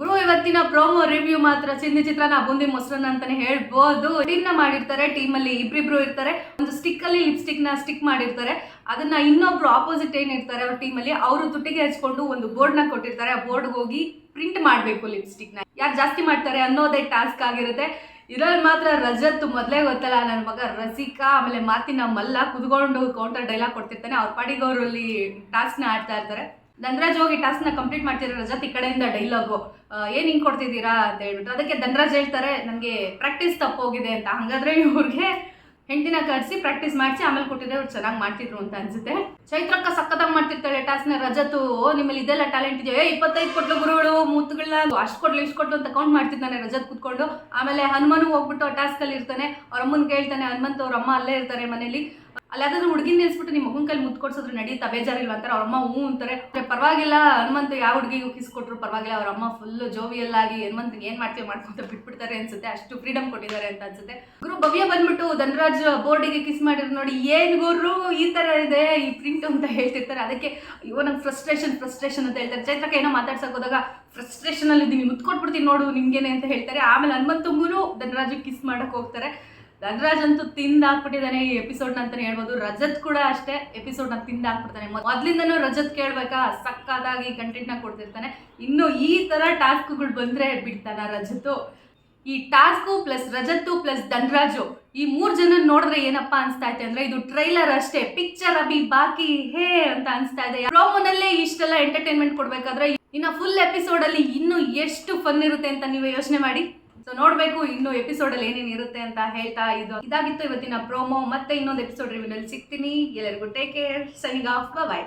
ಗುರು, ಇವತ್ತಿನ promo review ಮಾತ್ರ. ಚಿಂದಿ ಚಿತ್ರನ ಬುಂದಿ ಮೊಸರನ್ನ ಅಂತಾನೆ ಹೇಳ್ಬೋದು. ಟಿನ್ನ ಮಾಡಿರ್ತಾರೆ ಟೀಮ್ ಅಲ್ಲಿ ಇಬ್ರಿಬ್ರು ಇರ್ತಾರೆ. ಒಂದು ಸ್ಟಿಕ್ ಅಲ್ಲಿ ಲಿಪ್ಸ್ಟಿಕ್ನ ಸ್ಟಿಕ್ ಮಾಡಿರ್ತಾರೆ. ಅದನ್ನ ಇನ್ನೊಬ್ರು ಆಪೋಸಿಟ್ ಏನಿರ್ತಾರೆ ಅವ್ರ ಟೀಮ್ ಅಲ್ಲಿ? ಅವರು ತುಟ್ಟಿಗೆ ಹಚ್ಕೊಂಡು ಒಂದು ಬೋರ್ಡ್ನ ಕೊಟ್ಟಿರ್ತಾರೆ. ಆ ಬೋರ್ಡ್ ಹೋಗಿ ಪ್ರಿಂಟ್ ಮಾಡಬೇಕು ಲಿಪ್ಸ್ಟಿಕ್ನ. ಯಾರು ಜಾಸ್ತಿ ಮಾಡ್ತಾರೆ ಅನ್ನೋದೇ ಟಾಸ್ಕ್ ಆಗಿರುತ್ತೆ. ಇದ್ರಲ್ಲಿ ಮಾತ್ರ ರಜತ್ ಮೊದಲೇ ಗೊತ್ತಲ್ಲ ನನ್ನ ಮಗ ರಸಿಕಾ, ಆಮೇಲೆ ಮಾತಿನ ಮಲ್ಲ ಕುದ್ಕೊಂಡು ಕೌಂಟರ್ ಡೈಲಾಗ್ ಕೊಡ್ತಿರ್ತಾನೆ. ಅವ್ರ ಪಾಡಿಗೆ ಅವರಲ್ಲಿ ಅಲ್ಲಿ ಟಾಸ್ಕ್ನ ಆಡ್ತಾ ಇರ್ತಾರೆ. ಧನರಾಜ್ ಹೋಗಿ ಟಾಸ್ಕ್ನ ಕಂಪ್ಲೀಟ್ ಮಾಡ್ತಿರೋ ರಜತ್ ಈ ಕಡೆಯಿಂದ ಡೈಲಾಗು ಏನು ಹಿಂಗೆ ಕೊಡ್ತಿದ್ದೀರಾ ಅಂತ ಹೇಳ್ಬಿಟ್ಟು ಅದಕ್ಕೆ ಧನರಾಜ್ ಹೇಳ್ತಾರೆ ನನಗೆ ಪ್ರಾಕ್ಟೀಸ್ ತಪ್ಪೋಗಿದೆ ಅಂತ. ಹಂಗಾದ್ರೆ ಇವ್ರಿಗೆ ಹೆಂಡಿನ ಕರೆಸಿ ಪ್ರಾಕ್ಟೀಸ್ ಮಾಡಿಸಿ ಆಮೇಲೆ ಕೊಟ್ಟಿದ್ರೆ ಅವ್ರು ಚೆನ್ನಾಗಿ ಮಾಡ್ತಿದ್ರು ಅಂತ ಅನ್ಸುತ್ತೆ. ಚೈತ್ರಕ್ಕ ಸಕ್ಕತ್ತಾಗಿ ಮಾಡ್ತಿರ್ತಾಳೆ ಟಾಸ್ನ ರಜತು. "ಓ, ನಿಮ್ಮಲ್ಲಿ ಇದೆಲ್ಲ ಟ್ಯಾಲೆಂಟ್ ಇದೆಯೋ? ಇಪ್ಪತ್ತೈದು ಕೊಟ್ಲು ಗುರುಗಳು ಮೂತ್ಗಳನ್ನ ಅಷ್ಟು ಕೊಡ್ಲು ಇಷ್ಟು ಕೊಟ್ಲು ಅಂತ ಕೌಂಟ್ ಮಾಡ್ತಿದ್ದಾನೆ ರಜತ್ ಕುತ್ಕೊಂಡು. ಆಮೇಲೆ ಹನುಮನು ಹೋಗ್ಬಿಟ್ಟು ಟಾಸ್ಕ್ ಅಲ್ಲಿ ಇರ್ತಾನೆ ಅವ್ರ ಅಮ್ಮನ ಕೇಳ್ತಾನೆ ಹನುಮಂತ್ ಅವ್ರ ಅಮ್ಮ ಅಲ್ಲೇ ಇರ್ತಾರೆ ಮನೇಲಿ. ಅಲ್ಲಿ ಯಾವ್ದಾದ್ರು ಹುಡುಗಿನ ನಿಲ್ಸ್ಬಿಟ್ಟು ನಿಮ್ಮ ಮಗನ ಕೈಲಿ ಮುದ್ದು ಕೊಡ್ಸಿದ್ರೆ ನಡೀತಾ ಬೇಜಾರಿಲ್ವಾ ಅಂತಾರೆ ಅವ್ರ ಅಮ್ಮ ಹ್ಞೂ ಅಂತಾರೆ. "ಏ, ಪರವಾಗಿಲ್ಲ ಹನುಮಂತ ಯಾವ ಹುಡುಗಿಗೂ ಕಿಸ್ ಕೊಟ್ರು ಪರವಾಗಿಲ್ಲ ಅವ್ರ ಅಮ್ಮ ಫುಲ್ ಜೋವಿಯಲ್ ಆಗಿ ಹನುಮಂತ್ ಏನ್ ಮಾಡ್ತೀವಿ ಮಾಡ್ಕೊಂತ ಬಿಟ್ಬಿಡ್ತಾರೆ ಅನ್ಸುತ್ತೆ ಅಷ್ಟು ಫ್ರೀಡಮ್ ಕೊಟ್ಟಿದ್ದಾರೆ ಅಂತ ಅನ್ಸುತ್ತೆ. ಗುರು ಭವ್ಯ ಬಂದ್ಬಿಟ್ಟು ಧನರಾಜ್ ಬೋರ್ಡಿಗೆ ಕಿಸ್ ಮಾಡಿದ್ರು ನೋಡಿ ಏನ್ ಗುರು ಈ ತರ ಇದೆ ಈ ಪ್ರಿಂಟ್ ಅಂತ ಹೇಳ್ತಿರ್ತಾರೆ. ಅದಕ್ಕೆ ಅಯ್ಯೋ ನಂಗೆ ಫ್ರಸ್ಟ್ರೇಷನ್ ಫ್ರಸ್ಟ್ರೇಷನ್ ಅಂತ ಹೇಳ್ತಾರೆ. ಚೈತ್ರಕ್ಕೆ ಏನೋ ಮಾತಾಡ್ಸಕ್ ಹೋದಾಗ ಫ್ರಸ್ಟ್ರೇಷನ್ ಅಲ್ಲಿ ಮುತ್ಕೊಟ್ಬಿಡ್ತೀನಿ ನೋಡು ನಿಮ್ಗೇನೆ ಅಂತ ಹೇಳ್ತಾರೆ. ಆಮೇಲೆ ಹನುಮಂತಂಗೂ ಧನರಾಜ್ ಕಿಸ್ ಮಾಡಕ್ ಹೋಗ್ತಾರೆ. ಧನರಾಜ್ ಅಂತೂ ತಿಂದ್ ಈ ಎಪಿಸೋಡ್ ಅಂತಾನೆ ಹೇಳ್ಬೋದು. ರಜತ್ ಕೂಡ ಅಷ್ಟೇ ಎಪಿಸೋಡ್ನ ತಿಂದ್ ಹಾಕ್ಬಿಡ್ತಾನೆ. ಮೊದ್ಲಿಂದನೂ ರಜತ್ ಕೇಳ್ಬೇಕಾ? ಸಕ್ಕತ್ತಾಗಿ ಕಂಟೆಂಟ್ನ ಕೊಡ್ತಿರ್ತಾನೆ. ಇನ್ನು ಈ ತರ ಟಾಸ್ಕ್ಗಳು ಬಂದ್ರೆ ಬಿಡ್ತಾನ ರಜತ್ತು. ಈ task plus Rajat plus Dhanraj ಈ ಮೂರ್ ಜನ ನೋಡಿದ್ರೆ ಏನಪ್ಪಾ ಅನ್ಸ್ತಾ ಇದೆ ಅಂದ್ರೆ ಇದು ಟ್ರೈಲರ್ ಅಷ್ಟೇ. ಪಿಕ್ಚರ್ ಅಭಿ ಬಾಕಿ ಹೇ ಅಂತ ಅನ್ಸ್ತಾ ಇದೆ. ಪ್ರೋಮೋನಲ್ಲೇ ಇಷ್ಟೆಲ್ಲ ಎಂಟರ್ಟೈನ್ಮೆಂಟ್ ಕೊಡ್ಬೇಕಾದ್ರೆ ಇನ್ನ ಫುಲ್ ಎಪಿಸೋಡ್ ಅಲ್ಲಿ ಇನ್ನು ಎಷ್ಟು ಫನ್ ಇರುತ್ತೆ ಅಂತ ನೀವು ಯೋಚನೆ ಮಾಡಿ. ಸೊ ನೋಡ್ಬೇಕು ಇನ್ನು ಎಪಿಸೋಡ್ ಅಲ್ಲಿ ಏನೇನು ಇರುತ್ತೆ ಅಂತ ಹೇಳ್ತಾ ಇದು. ಇದಾಗಿತ್ತು ಇವತ್ತಿನ ಪ್ರೋಮೋ ಮತ್ತೆ ಇನ್ನೊಂದು ಎಪಿಸೋಡ್ ರಿವ್ಯೂನಲ್ಲಿ ಸಿಗ್ತೀನಿ. ಎಲ್ಲರಿಗೂ take care signing off bye